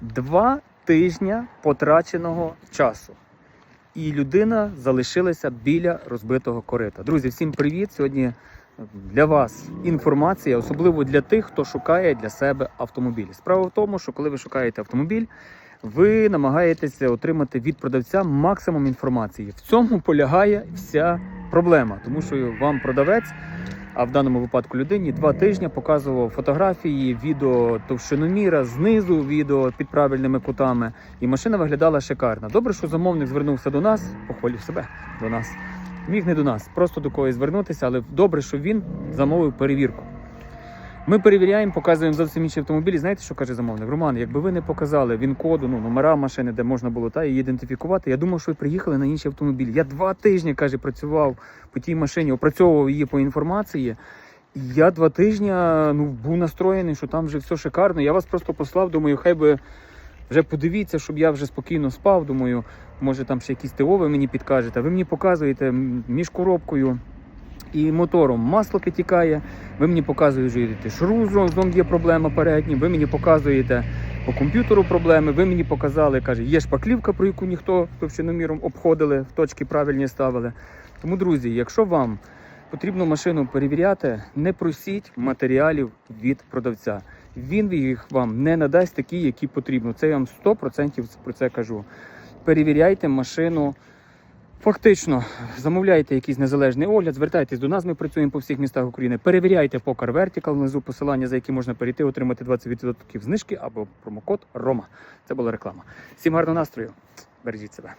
Два тижня потраченого часу. І людина залишилася біля розбитого корита. Друзі, всім привіт! Сьогодні для вас інформація, особливо для тих, хто шукає для себе автомобіль. Справа в тому, що коли ви шукаєте автомобіль, ви намагаєтеся отримати від продавця максимум інформації. В цьому полягає вся проблема, тому що вам продавець, а в даному випадку людині, два тижні показував фотографії, відео товщиноміра, знизу відео під правильними кутами, і машина виглядала шикарно. Добре, що замовник звернувся до нас, похвалю себе до нас. Міг не до нас, просто до когось звернутися, але добре, що він замовив перевірку. Ми перевіряємо, показуємо зовсім інші автомобілі. Знаєте, що каже замовник? Роман, якби ви не показали він коду, ну номера машини, де можна було та її ідентифікувати. Я думав, що ви приїхали на інший автомобіль. Я два тижні каже, працював по тій машині, опрацьовував її по інформації. Я два тижні ну, був настроєний, що там вже все шикарно. Я вас просто послав, думаю, хай би вже подивіться, щоб я вже спокійно спав. Думаю, може там ще якісь ТО ви мені підкажете. Ви мені показуєте між коробкою і мотором масло тікає. Ви мені показуєте, шрузом є проблема передня, ви мені показуєте по комп'ютеру проблеми, ви мені показали, каже, є шпаклівка, про яку ніхто товщиноміром обходили, в точки правильні ставили. Тому, друзі, якщо вам потрібно машину перевіряти, не просіть матеріалів від продавця. Він їх вам не надасть такі, які потрібно. Це я вам 100% про це кажу. Перевіряйте машину. Фактично, замовляйте якийсь незалежний огляд, звертайтесь до нас, ми працюємо по всіх містах України. Перевіряйте по Vertical, внизу посилання, за які можна перейти, отримати 20% знижки або промокод Рома. Це була реклама. Всім гарного настрою, бережіть себе.